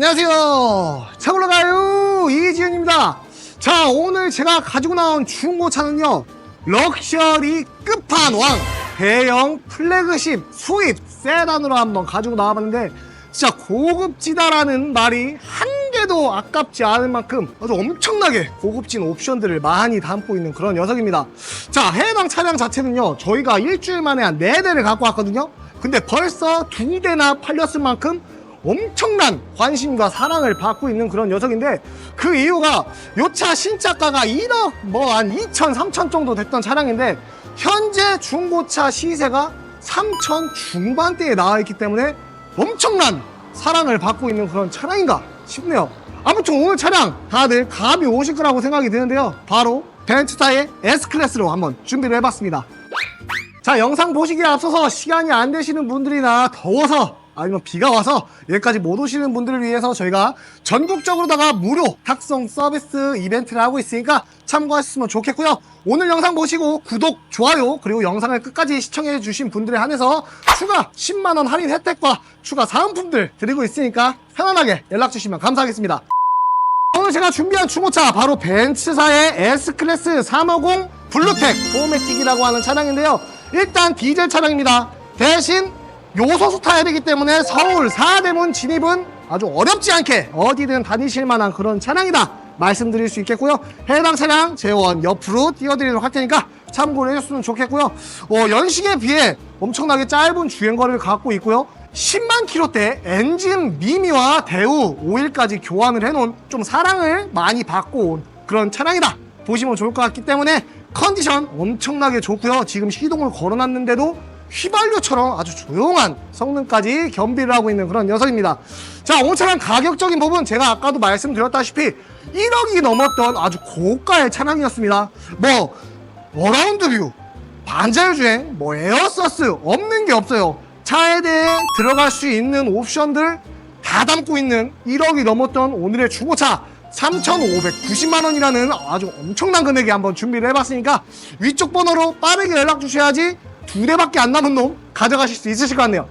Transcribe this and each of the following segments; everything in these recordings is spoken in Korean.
안녕하세요. 차 올라가요. 이지은입니다. 자, 오늘 제가 가지고 나온 중고차는요. 럭셔리 끝판왕 대형 플래그십 수입 세단으로 한번 가지고 나와봤는데 진짜 고급지다라는 말이 한 개도 아깝지 않을 만큼 아주 엄청나게 고급진 옵션들을 많이 담고 있는 그런 녀석입니다. 자, 해당 차량 자체는요. 저희가 일주일 만에 한 네대를 갖고 왔거든요. 근데 벌써 두 대나 팔렸을 만큼 엄청난 관심과 사랑을 받고 있는 그런 녀석인데 그 이유가 요 차 신차가가 1억 뭐 한 2천, 3천 정도 됐던 차량인데 현재 중고차 시세가 3천 중반대에 나와 있기 때문에 엄청난 사랑을 받고 있는 그런 차량인가 싶네요. 아무튼 오늘 차량 다들 감이 오실 거라고 생각이 드는데요. 바로 벤츠타의 S클래스로 한번 준비를 해봤습니다. 자 영상 보시기에 앞서서 시간이 안 되시는 분들이나 더워서 아니면 비가 와서 여기까지 못 오시는 분들을 위해서 저희가 전국적으로다가 무료 탁송 서비스 이벤트를 하고 있으니까 참고하셨으면 좋겠고요. 오늘 영상 보시고 구독, 좋아요 그리고 영상을 끝까지 시청해 주신 분들에 한해서 추가 10만원 할인 혜택과 추가 사은품들 드리고 있으니까 편안하게 연락 주시면 감사하겠습니다. 오늘 제가 준비한 중고차 바로 벤츠사의 S클래스 350 블루텍 포매틱이라고 하는 차량인데요. 일단 디젤 차량입니다. 대신 요소수 타야 되기 때문에 서울 사대문 진입은 아주 어렵지 않게 어디든 다니실 만한 그런 차량이다 말씀드릴 수 있겠고요. 해당 차량 재원 옆으로 띄워드리도록 할 테니까 참고를 해줬으면 좋겠고요. 어, 연식에 비해 엄청나게 짧은 주행거리를 갖고 있고요. 10만 킬로대 엔진 미미와 대우 오일까지 교환을 해놓은 좀 사랑을 많이 받고 온 그런 차량이다. 보시면 좋을 것 같기 때문에 컨디션 엄청나게 좋고요. 지금 시동을 걸어놨는데도 휘발유처럼 아주 조용한 성능까지 겸비를 하고 있는 그런 녀석입니다 자 오늘 차량 가격적인 부분 제가 아까도 말씀드렸다시피 1억이 넘었던 아주 고가의 차량이었습니다 뭐 어라운드 뷰 반자율 주행, 뭐 에어서스 없는 게 없어요. 차에 대해 들어갈 수 있는 옵션들 다 담고 있는 1억이 넘었던 오늘의 중고차 3,590만 원이라는 아주 엄청난 금액에 한번 준비를 해봤으니까 위쪽 번호로 빠르게 연락 주셔야지 두 대밖에 안 남은 놈 가져가실 수 있으실 것 같네요.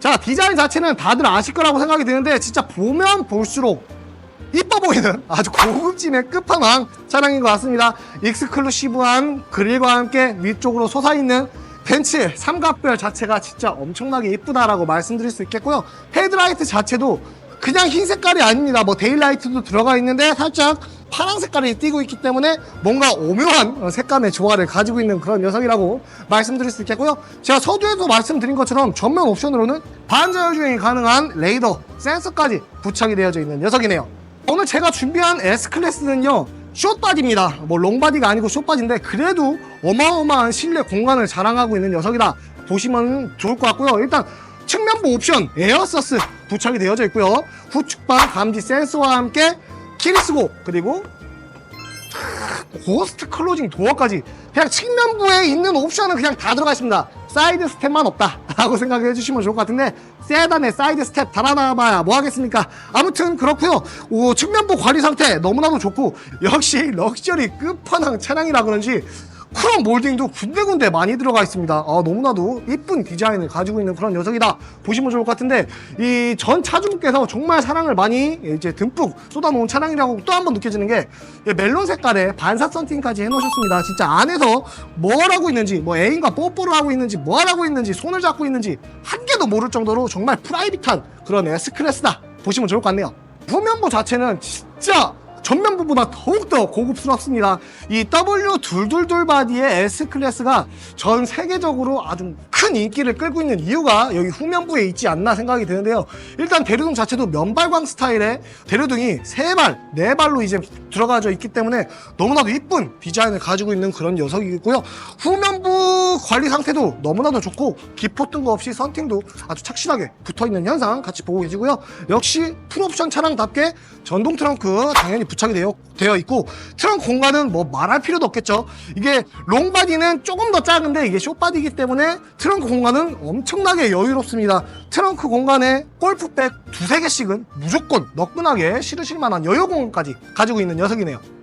자 디자인 자체는 다들 아실 거라고 생각이 드는데 진짜 보면 볼수록 이뻐 보이는 아주 고급짐의 끝판왕 차량인 것 같습니다. 익스클루시브한 그릴과 함께 위쪽으로 솟아있는 벤츠의 삼각별 자체가 진짜 엄청나게 이쁘다라고 말씀드릴 수 있겠고요. 헤드라이트 자체도 그냥 흰 색깔이 아닙니다. 뭐 데일라이트도 들어가 있는데 살짝 파란 색깔이 띄고 있기 때문에 뭔가 오묘한 색감의 조화를 가지고 있는 그런 녀석이라고 말씀드릴 수 있겠고요. 제가 서두에도 말씀드린 것처럼 전면 옵션으로는 반자율 주행이 가능한 레이더 센서까지 부착이 되어져 있는 녀석이네요. 오늘 제가 준비한 S클래스는요 숏바디입니다 뭐 롱바디가 아니고 숏바디인데 그래도 어마어마한 실내 공간을 자랑하고 있는 녀석이다 보시면 좋을 것 같고요 일단 측면부 옵션 에어서스 부착이 되어져 있고요 후측방 감지 센서와 함께 키리스고 그리고 고스트 클로징 도어까지 그냥 측면부에 있는 옵션은 그냥 다 들어가 있습니다. 사이드 스텝만 없다. 라고 생각해 주시면 좋을 것 같은데 세단에 사이드 스텝 달아놔봐야 뭐 하겠습니까? 아무튼 그렇고요. 오, 측면부 관리 상태 너무나도 좋고 역시 럭셔리 끝판왕 차량이라 그런지 크롬 몰딩도 군데군데 많이 들어가 있습니다. 아, 너무나도 이쁜 디자인을 가지고 있는 그런 녀석이다. 보시면 좋을 것 같은데 이 전 차주분께서 정말 사랑을 많이 이제 듬뿍 쏟아놓은 차량이라고 또 한 번 느껴지는 게이 멜론 색깔에 반사 썬팅까지 해놓으셨습니다. 진짜 안에서 뭘 하고 있는지 뭐 애인과 뽀뽀를 하고 있는지 뭘 하고 있는지 손을 잡고 있는지 한 개도 모를 정도로 정말 프라이빗한 그런 S클래스다. 보시면 좋을 것 같네요. 후면부 자체는 진짜 전면부보다 더욱더 고급스럽습니다. 이 W 둘둘둘 바디의 S클래스가 전 세계적으로 아주 큰 인기를 끌고 있는 이유가 여기 후면부에 있지 않나 생각이 드는데요. 일단 대류등 자체도 면발광 스타일의 대류등이 세 발, 네 발로 이제 들어가져 있기 때문에 너무나도 이쁜 디자인을 가지고 있는 그런 녀석이고요. 후면부 관리 상태도 너무나도 좋고 기포 뜬 거 없이 선팅도 아주 착실하게 붙어 있는 현상 같이 보고 계시고요. 역시 풀옵션 차량답게 전동 트렁크 당연히 부착이 되어, 되어 있고 트렁크 공간은 뭐 말할 필요도 없겠죠. 이게 롱바디는 조금 더 작은데 이게 숏바디이기 때문에 트렁크 공간은 엄청나게 여유롭습니다. 트렁크 공간에 골프백 두세 개씩은 무조건 너끈하게 실으실 만한 여유 공간까지 가지고 있는 녀석이네요.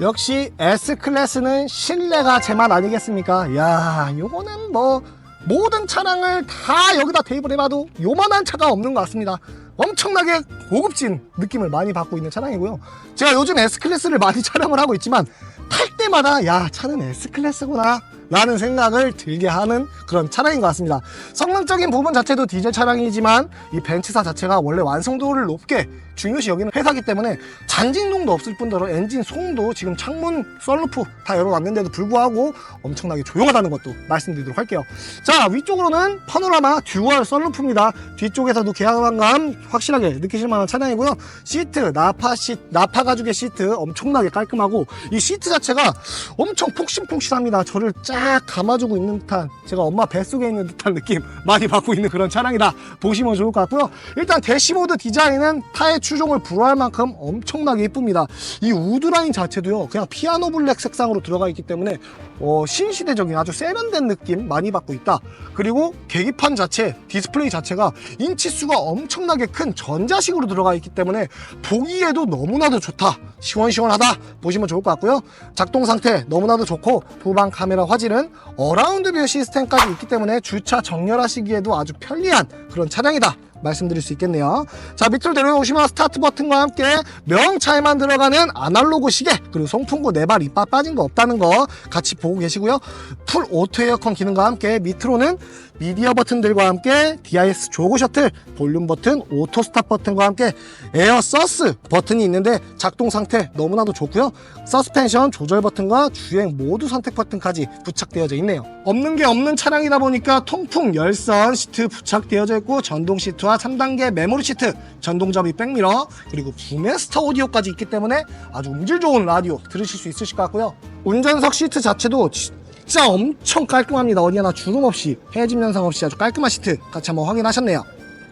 역시 S클래스는 실내가 제맛 아니겠습니까? 야, 요거는 뭐 모든 차량을 다 여기다 대입을 해봐도 요만한 차가 없는 것 같습니다. 엄청나게 고급진 느낌을 많이 받고 있는 차량이고요. 제가 요즘 S클래스를 많이 촬영을 하고 있지만 탈 때마다 야 차는 S클래스구나 라는 생각을 들게 하는 그런 차량인 것 같습니다. 성능적인 부분 자체도 디젤 차량이지만 이 벤츠사 자체가 원래 완성도를 높게 중요시 여기는 회사기 때문에 잔진동도 없을 뿐더러 엔진 소음도 지금 창문, 썰루프 다 열어놨는데도 불구하고 엄청나게 조용하다는 것도 말씀드리도록 할게요. 자 위쪽으로는 파노라마 듀얼 썰루프입니다. 뒤쪽에서도 개방감 확실하게 느끼실 만한 차량이고요. 시트, 나파 시 나파 가죽의 시트 엄청나게 깔끔하고 이 시트 자체가 엄청 폭신폭신합니다. 저를 쫙 감아주고 있는 듯한 제가 엄마 뱃속에 있는 듯한 느낌 많이 받고 있는 그런 차량이다 보시면 좋을 것 같고요. 일단 대시보드 디자인은 타의 추종을 불허할 만큼 엄청나게 이쁩니다. 이 우드라인 자체도요 그냥 피아노 블랙 색상으로 들어가 있기 때문에 어, 신시대적인 아주 세련된 느낌 많이 받고 있다. 그리고 계기판 자체, 디스플레이 자체가 인치수가 엄청나게 큰 전자식으로 들어가 있기 때문에 보기에도 너무나도 좋다. 시원시원하다. 보시면 좋을 것 같고요. 작동 상태 너무나도 좋고 후방 카메라 화질은 어라운드 뷰 시스템까지 있기 때문에 주차 정렬하시기에도 아주 편리한 그런 차량이다. 말씀드릴 수 있겠네요. 자 밑으로 내려오시면 스타트 버튼과 함께 명차에만 들어가는 아날로그 시계 그리고 송풍구 네발 이빨 빠진 거 없다는 거 같이 보고 계시고요. 풀 오토 에어컨 기능과 함께 밑으로는 미디어 버튼들과 함께 DIS 조고 셔틀 볼륨 버튼 오토 스탑 버튼과 함께 에어 서스 버튼이 있는데 작동 상태 너무나도 좋고요. 서스펜션 조절 버튼과 주행 모두 선택 버튼까지 부착되어져 있네요. 없는 게 없는 차량이다 보니까 통풍 열선 시트 부착되어져 있고 전동 시트와 3단계 메모리 시트 전동 접이 백미러 그리고 부메스터 오디오까지 있기 때문에 아주 음질 좋은 라디오 들으실 수 있으실 것 같고요. 운전석 시트 자체도 진짜 엄청 깔끔합니다. 어디 하나 주름 없이 해짐 현상 없이 아주 깔끔한 시트 같이 한번 확인하셨네요.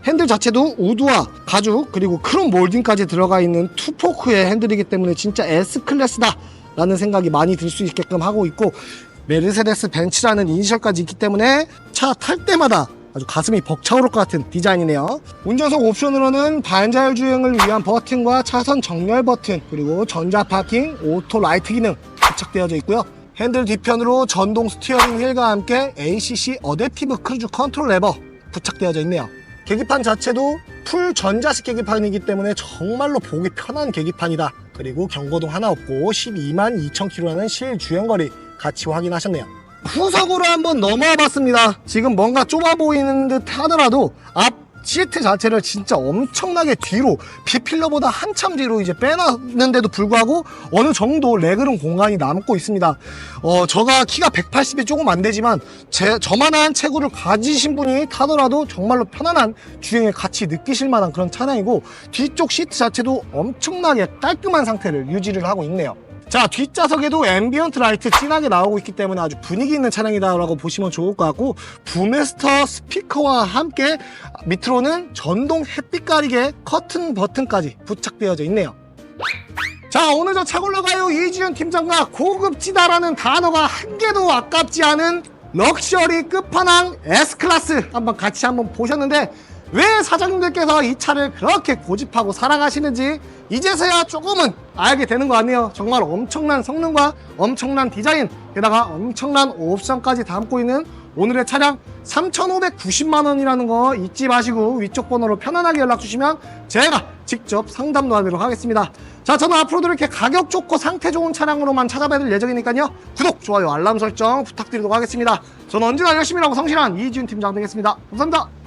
핸들 자체도 우드와 가죽 그리고 크롬 몰딩까지 들어가 있는 투포크의 핸들이기 때문에 진짜 S클래스다 라는 생각이 많이 들 수 있게끔 하고 있고 메르세데스 벤츠라는 이니셜까지 있기 때문에 차 탈 때마다 아주 가슴이 벅차오를 것 같은 디자인이네요. 운전석 옵션으로는 반자율 주행을 위한 버튼과 차선 정렬 버튼 그리고 전자 파킹, 오토 라이트 기능 부착되어져 있고요. 핸들 뒤편으로 전동 스티어링 휠과 함께 ACC 어댑티브 크루즈 컨트롤 레버 부착되어져 있네요. 계기판 자체도 풀 전자식 계기판이기 때문에 정말로 보기 편한 계기판이다. 그리고 경고등 하나 없고 12만 2천 킬로라는 실주행거리 같이 확인하셨네요. 후석으로 한번 넘어와 봤습니다. 지금 뭔가 좁아 보이는 듯 하더라도 앞 시트 자체를 진짜 엄청나게 뒤로 비필러보다 한참 뒤로 이제 빼놨는데도 불구하고 어느 정도 레그룸 공간이 남고 있습니다. 어, 저가 키가 180이 조금 안 되지만 제 저만한 체구를 가지신 분이 타더라도 정말로 편안한 주행의 가치 느끼실 만한 그런 차량이고 뒤쪽 시트 자체도 엄청나게 깔끔한 상태를 유지를 하고 있네요. 자 뒷좌석에도 앰비언트 라이트 진하게 나오고 있기 때문에 아주 분위기 있는 차량이다라고 보시면 좋을 것 같고 부메스터 스피커와 함께 밑으로는 전동 햇빛 가리개 커튼 버튼까지 부착되어져 있네요. 자 오늘 저 차골러 가요. 이지현 팀장과 고급지다라는 단어가 한 개도 아깝지 않은 럭셔리 끝판왕 S클래스. 한번 같이 한번 보셨는데 왜 사장님들께서 이 차를 그렇게 고집하고 사랑하시는지 이제서야 조금은 알게 되는 거 아니에요. 정말 엄청난 성능과 엄청난 디자인 게다가 엄청난 옵션까지 담고 있는 오늘의 차량 3,590만원이라는 거 잊지 마시고 위쪽 번호로 편안하게 연락 주시면 제가 직접 상담도 하도록 하겠습니다. 자 저는 앞으로도 이렇게 가격 좋고 상태 좋은 차량으로만 찾아뵐 예정이니까요. 구독, 좋아요, 알람 설정 부탁드리도록 하겠습니다. 저는 언제나 열심히 하고 성실한 이지훈 팀장 되겠습니다. 감사합니다